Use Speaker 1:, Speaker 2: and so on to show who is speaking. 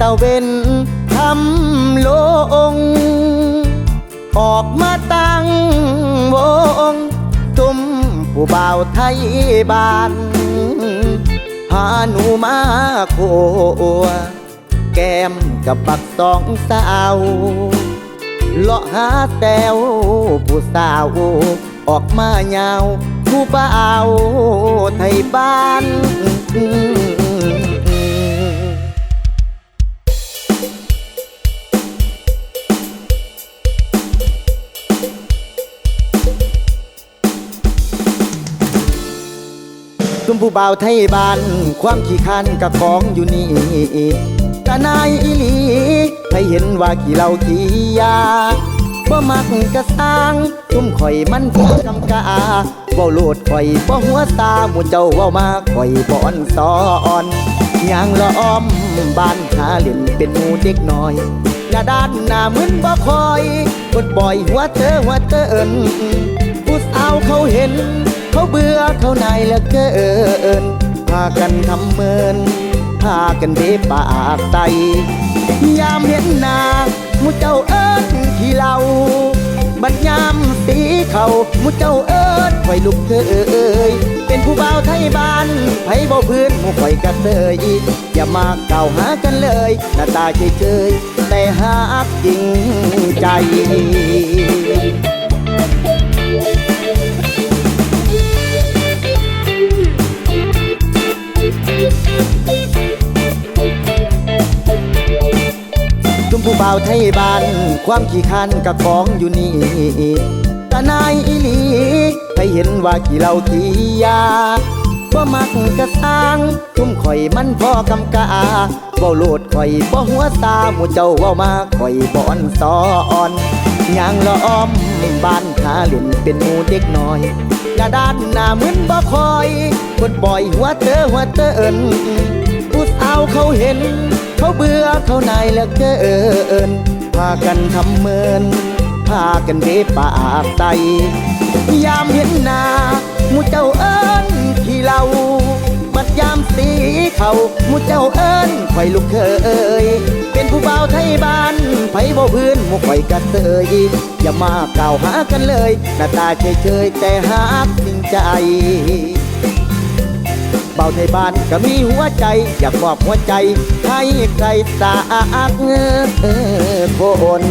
Speaker 1: ตะเวนทำโลง ออกมาตั้งวงตุ้มผู้บ่าวไทยบ้านหาหนูมาโคแก้มกับบักสองสาวเลาะหาแต้วผู้สาว ออกมายาว ผู้บ่าวไทยบ้าน มผู้บ่าวไทยบ้าน ความขี้คันกับของอยู่นี่ตานายอีหลีให้เห็นว่าขี้เหล่าขี้ยาบ่มักกะสร้างซุมข่อยมันพอกำกาเว้าโลดข่อยบ่หัวตาหมู่เจ้าเว้ามาข่อยบ่อ่อนสอนยางละอ้อมบ้านหาเล่นเป็นหมู่เด็กน้อยหน้าด้านหน้ามึนบ่คอยกดบ่อยหัวเธอหัวเธอเอินผู้สาวเขาเห็น เบื่อเขานายเหลือเกิน พากันทำเมิน พากันเบปากใสยามเห็นหน้ามูเจ้าเอิ้นขี้เหล่าบัดยามสีเขามูเจ้าเอิ้นไฟลุกเคยเป็นผู้บ่าวไทยบ้านไผบ่พื้นมูข่อยกระเตยอย่ามาเก่าหากันเลย หน้าตาเฉยๆแต่หากจริงใจ ผู้บ่าวไทยบ้าน ความขี้คันกับของอยู่นี่ตานายอีหลีให้เห็นว่าขี้เหล่าขี้ยาบ่มักกะสร้างทุมข่อยมันพอกำกาเว้าโลดข่อยบ่หัวตาหมู่เจ้าเว้ามาข่อยบ่อ่อนสอนยางละอ้อมบ้านหาเล่นเป็นหมู่เด็กน้อยหน้าด้านหน้ามึนบ่คอยกดบ่อยหัวเธอหัวเธอเอินผู้สาวเขาเห็น เขาเบื่อเขานายเหลือเกิน พากันทำเมิน พากันเบปากใสยามเห็นหน้ามูเจ้าเอิญที่เรา บัดยามสีเขามูเจ้าเอิญไฟลูกเคย เป็นผู้บ่าวไทยบ้านไผบ่พื้นมูข่อยกระเตยอย่ามากล่าวหากันเลย หน้าตาเฉยๆแต่หากจริงใจ เบาไทยบ้านก็มีหัวใจ อยากบอกหัวใจ ให้ใครสักคน